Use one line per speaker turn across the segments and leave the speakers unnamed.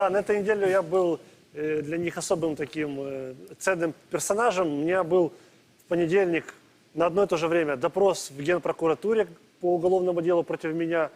А на этой неделе я был э, для них особым таким э, ценным персонажем. У меня был в понедельник на одно и то же время допрос в Генпрокуратуре по уголовному делу против меня.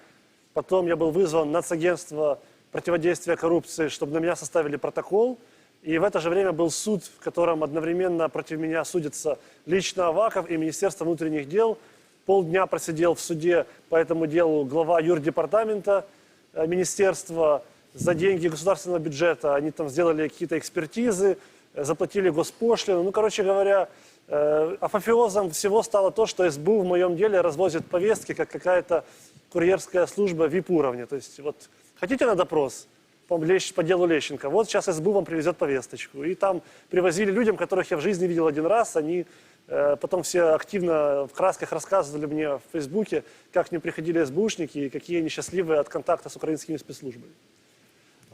Потом я был вызван в Нацагентство противодействия коррупции, чтобы на меня составили протокол. И в это же время был суд, в котором одновременно против меня судятся лично Аваков и Министерство внутренних дел. Полдня просидел в суде по этому делу глава юрдепартамента э, министерства за деньги государственного бюджета. Они там сделали какие-то экспертизы, э, заплатили госпошлину. Ну, короче говоря, э, апофеозом всего стало то, что СБУ в моем деле развозит повестки, как какая-то курьерская служба VIP-уровня. То есть вот хотите на допрос? по, Лещ- по делу Лещенко. Вот сейчас СБУ вам привезет повесточку. И там привозили людям, которых я в жизни видел один раз. Они э, потом все активно в красках рассказывали мне в Фейсбуке, как к ним приходили СБУшники и какие они счастливые от контакта с украинскими спецслужбами.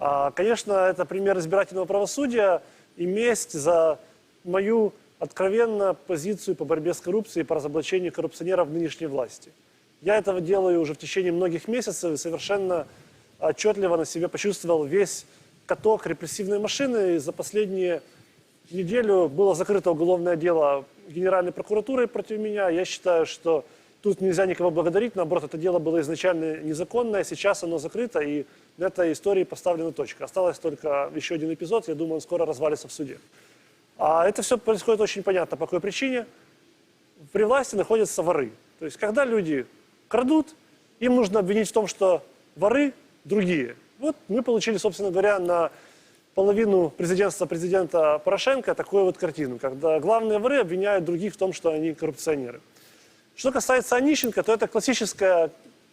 А, конечно, это пример избирательного правосудия и месть за мою откровенно позицию по борьбе с коррупцией и по разоблачению коррупционеров в нынешней власти. Я этого делаю уже в течение многих месяцев и совершенно отчетливо на себе почувствовал весь каток репрессивной машины. И за последние неделю было закрыто уголовное дело Генеральной прокуратурой против меня. Я считаю, что тут нельзя никого благодарить. Наоборот, это дело было изначально незаконное. Сейчас оно закрыто, и на этой истории поставлена точка. Осталось только еще один эпизод. Я думаю, он скоро развалится в суде. А это все происходит очень понятно, по какой причине. При власти находятся воры. То есть, когда люди крадут, им нужно обвинить в том, что воры другие. Вот мы получили, собственно говоря, на половину президентства президента Порошенко такую вот картину, когда главные воры обвиняют других в том, что они коррупционеры. Что касается Онищенко, то это классическая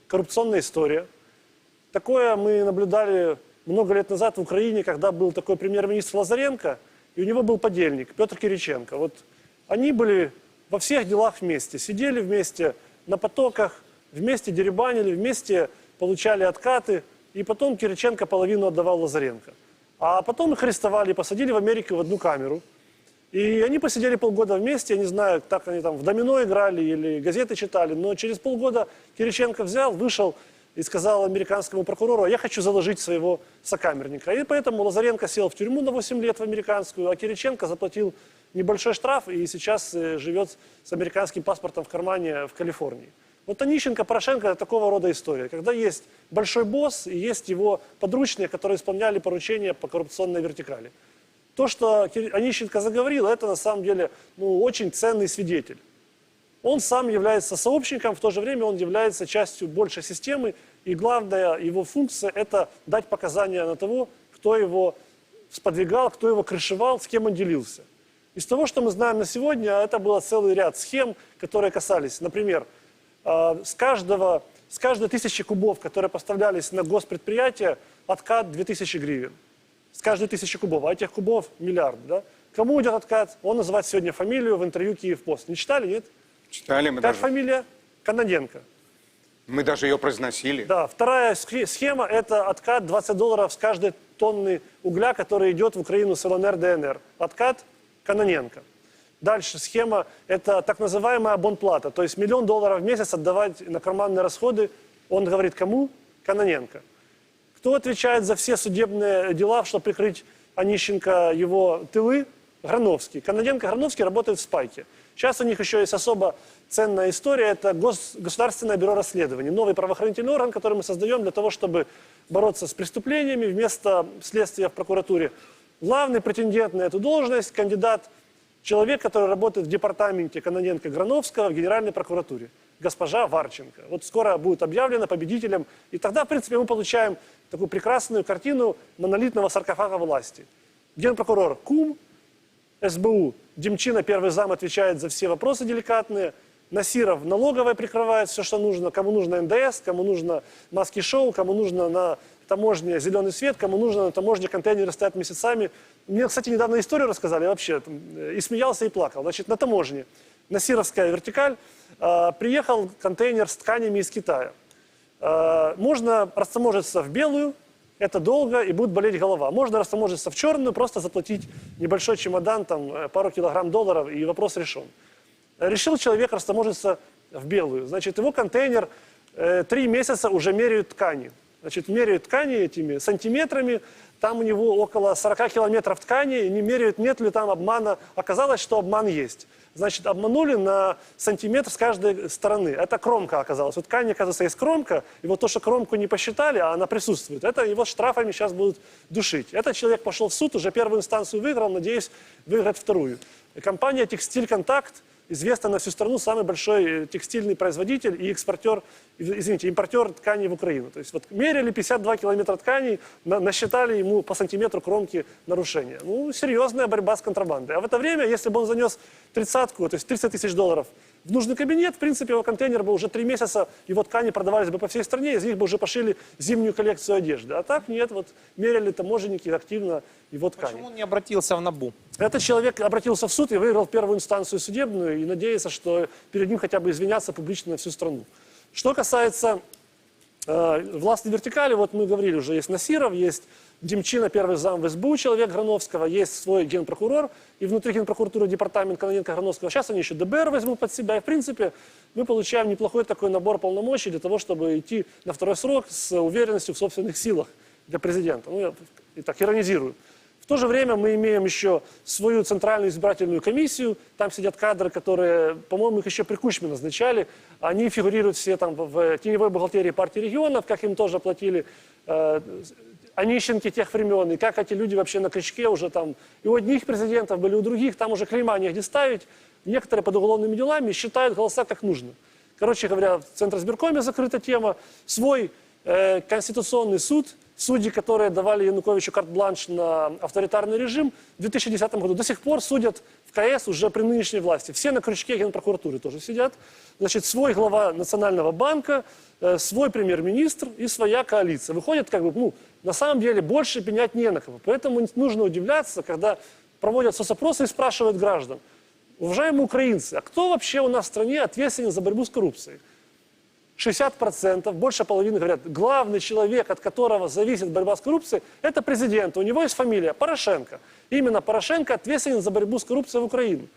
коррупционная история. Такое мы наблюдали много лет назад в Украине, когда был такой премьер-министр Лазаренко, и у него был подельник Петр Кириченко. Вот они были во всех делах вместе, сидели вместе на потоках, вместе деребанили, вместе получали откаты, и потом Кириченко половину отдавал Лазаренко. А потом их арестовали посадили в Америку в одну камеру. И они посидели полгода вместе, я не знаю, так они там в домино играли или газеты читали, но через полгода Кириченко взял, вышел и сказал американскому прокурору, «А я хочу заложить своего сокамерника. И поэтому Лазаренко сел в тюрьму на 8 лет в американскую, а Кириченко заплатил небольшой штраф и сейчас э, живет с американским паспортом в кармане в Калифорнии. Вот Онищенко, Порошенко – это такого рода история, когда есть большой босс и есть его подручные, которые исполняли поручения по коррупционной вертикали. То, что Онищенко заговорил, это на самом деле ну, очень ценный свидетель. Он сам является сообщником, в то же время он является частью большей системы, и главная его функция – это дать показания на того, кто его сподвигал, кто его крышевал, с кем он делился. Из того, что мы знаем на сегодня, это был целый ряд схем, которые касались, например, э, с, каждого, с каждой тысячи кубов, которые поставлялись на госпредприятие, откат 2000 гривен. С каждой тысячи кубов. А этих кубов миллиард. Да? Кому идет откат? Он называет сегодня фамилию в интервью Киев-Пост. Не читали, нет?
Читали мы
Как
даже.
фамилия? Каноненко.
Мы даже ее произносили.
Да, вторая схе- схема – это откат 20 долларов с каждой тонны угля, который идет в Украину с ЛНР, ДНР. Откат Каноненко. Дальше схема – это так называемая абонплата, то есть миллион долларов в месяц отдавать на карманные расходы. Он говорит кому? Каноненко. Кто отвечает за все судебные дела, чтобы прикрыть Онищенко его тылы? Грановский. Канаденко Грановский работает в Спайке. Сейчас у них еще есть особо ценная история. Это Гос- Государственное бюро расследований. Новый правоохранительный орган, который мы создаем для того, чтобы бороться с преступлениями вместо следствия в прокуратуре. Главный претендент на эту должность – кандидат человек, который работает в департаменте Каноненко-Грановского в Генеральной прокуратуре, госпожа Варченко. Вот скоро будет объявлена победителем, и тогда, в принципе, мы получаем такую прекрасную картину монолитного саркофага власти. Генпрокурор Кум, СБУ, Демчина, первый зам, отвечает за все вопросы деликатные, Насиров налоговая прикрывает все, что нужно, кому нужно НДС, кому нужно маски-шоу, кому нужно на таможне зеленый свет, кому нужно на таможне контейнеры стоят месяцами. Мне, кстати, недавно историю рассказали вообще, э, и смеялся, и плакал. Значит, на таможне, Насировская вертикаль, э, приехал контейнер с тканями из Китая. Э, можно растаможиться в белую, это долго и будет болеть голова. Можно растаможиться в черную, просто заплатить небольшой чемодан, там, э, пару килограмм долларов, и вопрос решен. Решил человек растаможиться в белую. Значит, его контейнер э, три месяца уже меряют ткани. Значит, меряют ткани этими сантиметрами, там у него около 40 километров ткани, не меряют, нет ли там обмана. Оказалось, что обман есть. Значит, обманули на сантиметр с каждой стороны. Это кромка оказалась. У ткани, оказывается, есть кромка, и вот то, что кромку не посчитали, а она присутствует, это его штрафами сейчас будут душить. Этот человек пошел в суд, уже первую инстанцию выиграл, надеюсь, выиграть вторую. Компания «Текстиль Контакт» известна на всю страну самый большой э, текстильный производитель и экспортер, извините, импортер тканей в Украину. То есть вот мерили 52 километра тканей, на- насчитали ему по сантиметру кромки нарушения. Ну, серьезная борьба с контрабандой. А в это время, если бы он занес тридцатку, то есть 30 тысяч долларов в нужный кабинет, в принципе, его контейнер бы уже три месяца, его ткани продавались бы по всей стране, из них бы уже пошили зимнюю коллекцию одежды. А так нет, вот мерили таможенники активно его ткани.
Почему он не обратился в НАБУ?
Этот человек обратился в суд и выиграл первую инстанцию судебную и надеется, что перед ним хотя бы извиняться публично на всю страну. Что касается э, властной вертикали, вот мы говорили уже, есть Насиров, есть Демчина, первый зам в СБУ, человек Грановского, есть свой генпрокурор, и внутри генпрокуратуры департамент Кононенко-Грановского. Сейчас они еще ДБР возьмут под себя, и в принципе мы получаем неплохой такой набор полномочий для того, чтобы идти на второй срок с уверенностью в собственных силах для президента. Ну, я и так иронизирую. В то же время мы имеем еще свою центральную избирательную комиссию. Там сидят кадры, которые, по-моему, их еще при Кучме назначали. Они фигурируют все там в теневой бухгалтерии партии регионов, как им тоже платили э, Онищенки тех времен, и как эти люди вообще на крючке уже там, и у одних президентов были, у других, там уже клейма негде ставить. Некоторые под уголовными делами считают голоса как нужно. Короче говоря, в Центр избиркоме закрыта тема. Свой э, конституционный суд, судьи, которые давали Януковичу карт-бланш на авторитарный режим, в 2010 году до сих пор судят в КС уже при нынешней власти. Все на крючке генпрокуратуры тоже сидят. Значит, свой глава Национального банка, э, свой премьер-министр и своя коалиция. Выходит, как бы, ну, на самом деле больше пенять не на кого. Поэтому нужно удивляться, когда проводят соцопросы и спрашивают граждан, уважаемые украинцы, а кто вообще у нас в стране ответственен за борьбу с коррупцией? 60%, больше половины говорят, главный человек, от которого зависит борьба с коррупцией, это президент. У него есть фамилия Порошенко. Именно Порошенко ответственен за борьбу с коррупцией в Украине.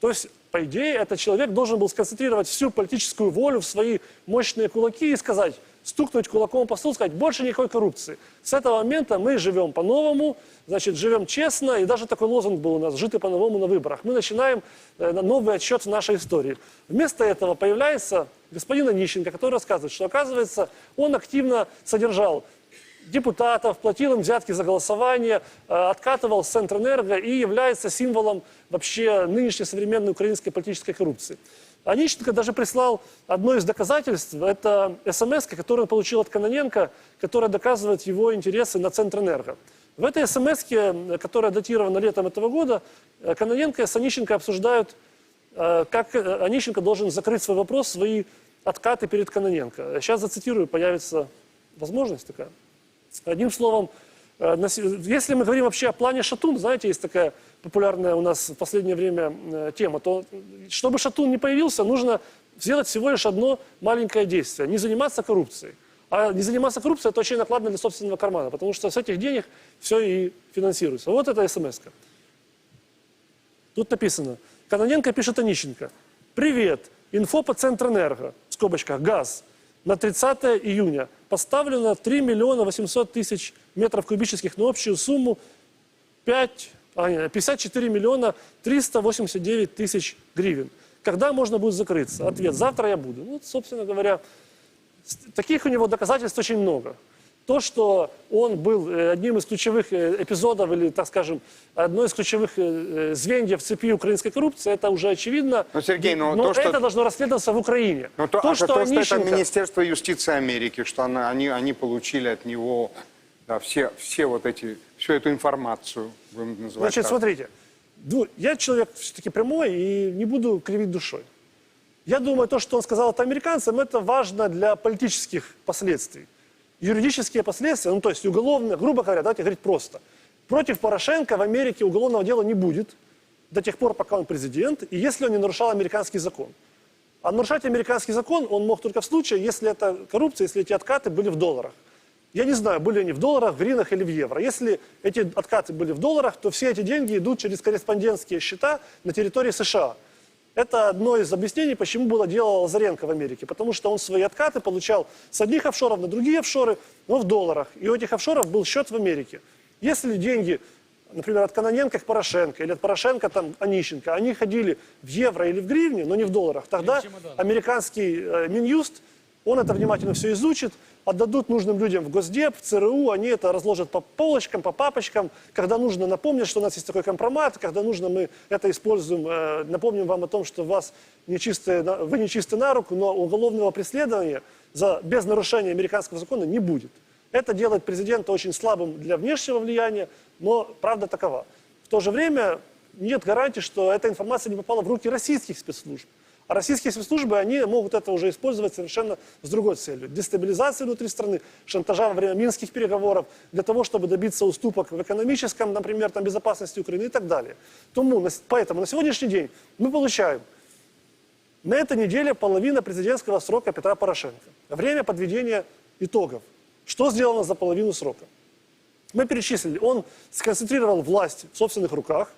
То есть, по идее, этот человек должен был сконцентрировать всю политическую волю в свои мощные кулаки и сказать, стукнуть кулаком по столу, сказать, больше никакой коррупции. С этого момента мы живем по-новому, значит, живем честно, и даже такой лозунг был у нас, житы по-новому на выборах. Мы начинаем э, новый отсчет в нашей истории. Вместо этого появляется господин Онищенко, который рассказывает, что, оказывается, он активно содержал депутатов, платил им взятки за голосование, э, откатывал с Центрэнерго и является символом вообще нынешней современной украинской политической коррупции. Онищенко даже прислал одно из доказательств, это смс, которую он получил от Каноненко, которая доказывает его интересы на Центрэнерго. В этой смс, которая датирована летом этого года, э, Каноненко с Онищенко обсуждают Э, как э, Онищенко должен закрыть свой вопрос, свои откаты перед Каноненко. Сейчас зацитирую, появится возможность такая. Одним словом, если мы говорим вообще о плане Шатун, знаете, есть такая популярная у нас в последнее время э, тема, то э, чтобы Шатун не появился, нужно сделать всего лишь одно маленькое действие, не заниматься коррупцией. А не заниматься коррупцией, это очень накладно для собственного кармана, потому что с этих денег все и финансируется. Вот это смс -ка. Тут написано. Каноненко пишет Онищенко. Привет. Инфо по Центрэнерго. В скобочках. Газ. На 30 июня поставлено 3 миллиона 800 тысяч метров кубических на общую сумму 5, а, не, 54 миллиона 389 тысяч гривен. Когда можно будет закрыться? Ответ. Завтра я буду. Ну, собственно говоря, таких у него доказательств очень много. То, что он был э, одним из ключевых э, эпизодов, или, так скажем, одной из ключевых э, звеньев цепи украинской коррупции, это уже очевидно.
Ну, Сергей, ну,
Но
то, что-
это должно расследоваться в Украине.
Ну, то, а
что
то, что это
Онищенко-
Министерство юстиции Америки, что она, они, они получили от него да, все, все вот эти, всю эту информацию, будем называть
Значит,
так.
смотрите, я человек все-таки прямой и не буду кривить душой. Я думаю, то, что он сказал это американцам, это важно для политических последствий. Юридические последствия, ну то есть уголовные, грубо говоря, давайте говорить просто. Против Порошенко в Америке уголовного дела не будет до тех пор, пока он президент, и если он не нарушал американский закон. А нарушать американский закон он мог только в случае, если это коррупция, если эти откаты были в долларах. Я не знаю, были они в долларах, в гривнах или в евро. Если эти откаты были в долларах, то все эти деньги идут через корреспондентские счета на территории США. Это одно из объяснений, почему было дело Лазаренко в Америке. Потому что он свои откаты получал с одних офшоров на другие офшоры, но в долларах. И у этих офшоров был счет в Америке. Если деньги, например, от Каноненко к Порошенко или от Порошенко там Онищенко, они ходили в евро или в гривне, но не в долларах, тогда американский э, Минюст, он это внимательно все изучит, отдадут нужным людям в Госдеп, в ЦРУ, они это разложат по полочкам, по папочкам. Когда нужно, напомнят, что у нас есть такой компромат, когда нужно, мы это используем, э, напомним вам о том, что вас нечистые, вы нечисты на руку, но уголовного преследования за, без нарушения американского закона не будет. Это делает президента очень слабым для внешнего влияния, но правда такова. В то же время нет гарантии, что эта информация не попала в руки российских спецслужб. Российские спецслужбы, они могут это уже использовать совершенно с другой целью. Дестабилизации внутри страны, шантажа во время минских переговоров, для того, чтобы добиться уступок в экономическом, например, там, безопасности Украины и так далее. Тому, поэтому на сегодняшний день мы получаем на этой неделе половина президентского срока Петра Порошенко. Время подведения итогов. Что сделано за половину срока? Мы перечислили. Он сконцентрировал власть в собственных руках.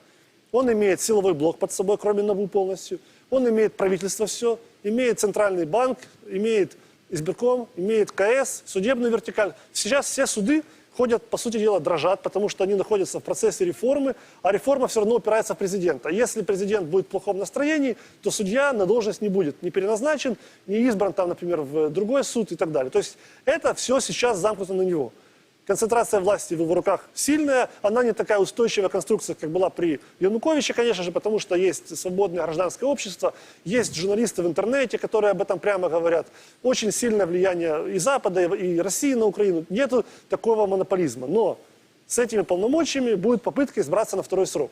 Он имеет силовой блок под собой, кроме НАБУ полностью. Он имеет правительство все, имеет центральный банк, имеет избирком, имеет КС, судебную вертикаль. Сейчас все суды ходят, по сути дела, дрожат, потому что они находятся в процессе реформы, а реформа все равно упирается в президента. Если президент будет в плохом настроении, то судья на должность не будет ни переназначен, ни избран, там, например, в другой суд и так далее. То есть это все сейчас замкнуто на него. Концентрация власти в его руках сильная, она не такая устойчивая конструкция, как была при Януковиче, конечно же, потому что есть свободное гражданское общество, есть журналисты в интернете, которые об этом прямо говорят. Очень сильное влияние и Запада, и России на Украину. Нету такого монополизма. Но с этими полномочиями будет попытка избраться на второй срок.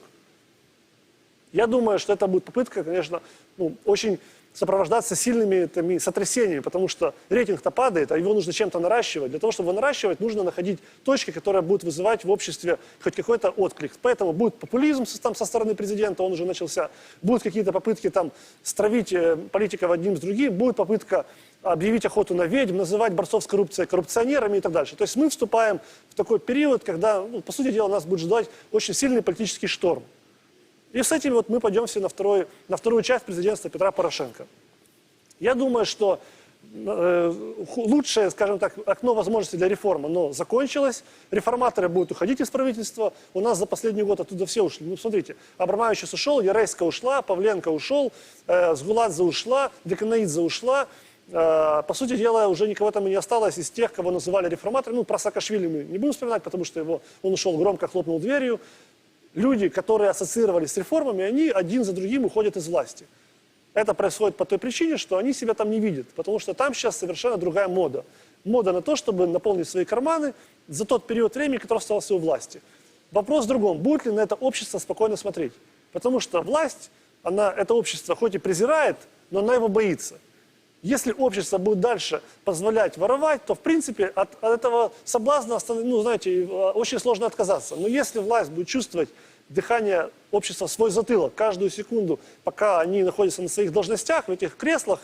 Я думаю, что это будет попытка, конечно, ну, очень сопровождаться сильными там, сотрясениями, потому что рейтинг-то падает, а его нужно чем-то наращивать. Для того, чтобы его наращивать, нужно находить точки, которые будут вызывать в обществе хоть какой-то отклик. Поэтому будет популизм со, там, со стороны президента, он уже начался. Будут какие-то попытки там стравить э, политиков одним с другим, будет попытка объявить охоту на ведьм, называть борцов с коррупцией коррупционерами и так дальше. То есть мы вступаем в такой период, когда, ну, по сути дела, нас будет ждать очень сильный политический шторм. И с этим вот мы пойдем все на, второй, на вторую часть президентства Петра Порошенко. Я думаю, что э, лучшее, скажем так, окно возможностей для реформы, оно закончилось. Реформаторы будут уходить из правительства. У нас за последний год оттуда все ушли. Ну, смотрите, Абрамович ушел, Ярейска ушла, Павленко ушел, э, Сгуладзе ушла, Деканаидзе ушла. Э, по сути дела, уже никого там и не осталось из тех, кого называли реформаторами. Ну, про Саакашвили мы не будем вспоминать, потому что его, он ушел громко, хлопнул дверью. Люди, которые ассоциировались с реформами, они один за другим уходят из власти. Это происходит по той причине, что они себя там не видят, потому что там сейчас совершенно другая мода. Мода на то, чтобы наполнить свои карманы за тот период времени, который остался у власти. Вопрос в другом, будет ли на это общество спокойно смотреть. Потому что власть, она это общество хоть и презирает, но она его боится. Если общество будет дальше позволять воровать, то, в принципе, от, от этого соблазна, ну, знаете, э, очень сложно отказаться. Но если власть будет чувствовать дыхание общества в свой затылок каждую секунду, пока они находятся на своих должностях, в этих креслах,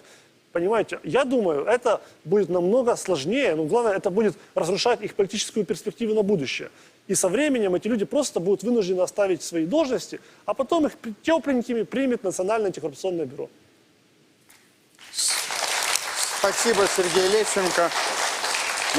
понимаете, я думаю, это будет намного сложнее, но главное, это будет разрушать их политическую перспективу на будущее. И со временем эти люди просто будут вынуждены оставить свои должности, а потом их тепленькими примет Национальное антикоррупционное бюро.
Спасибо, Сергей Лещенко.